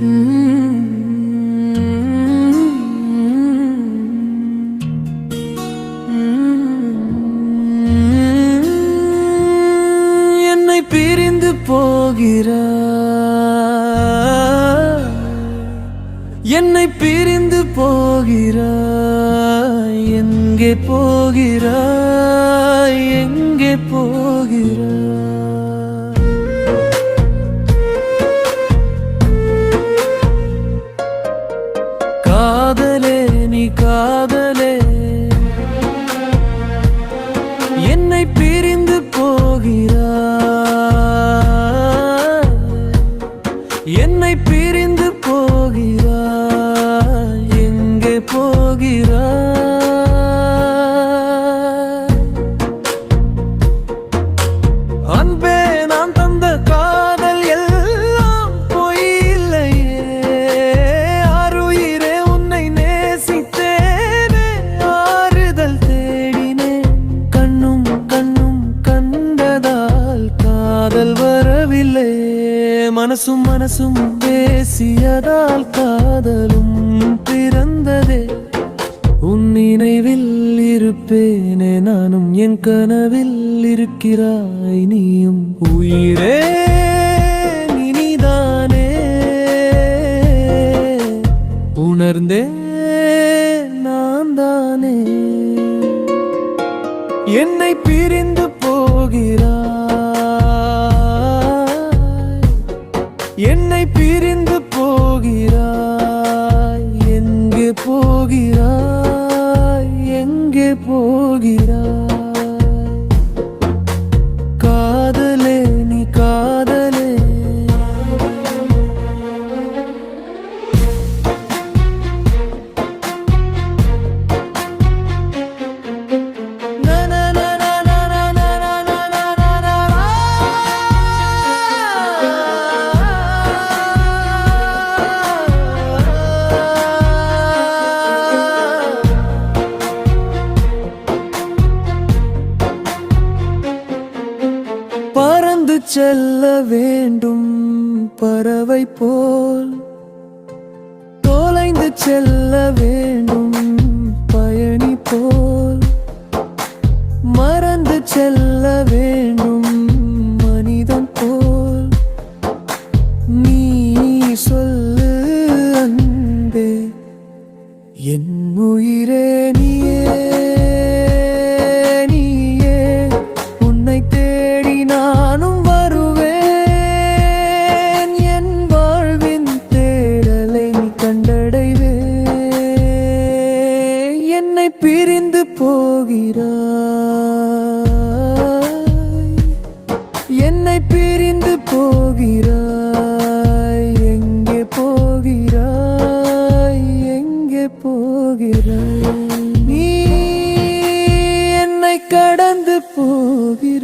என்னை பிரிந்து போகிறாய். என்னை பிரிந்து போகிறாய். எங்கே போகிறாய்? எங்கே போ பிரிந்து போகிறார். என்னை பிரிந்து போகிறார். காதல் வரவில்லை. மனசும் மனசும் பேசியதால் காதலும் பிறந்ததே. உன் நினைவில் இருப்பேனே நானும் என் கனவில் இருக்கிறாய் நீயும் உயிரே இனிதானே. உணர்ந்தே நான் தானே என்னை பிரிந்து போகிறாய். என்னை பிரிந்து போகிறாய்? எங்கே போகிறாய்? எங்கே போகிறாய்? பறந்து செல்ல வேண்டும் பறவை போல். தொலைந்து செல்ல வேண்டும் பயணி போல். மறந்து செல்ல வேண்டும் மனிதன் போல். நீ சொல்லு அன்பே என் உயிரே நீ என்னை பிரிந்து போகிறாய். என்னை பிரிந்து போகிறாய். எங்கே போகிறாய்? எங்கே போகிறாய்? நீ என்னை கடந்து போகிறாய்.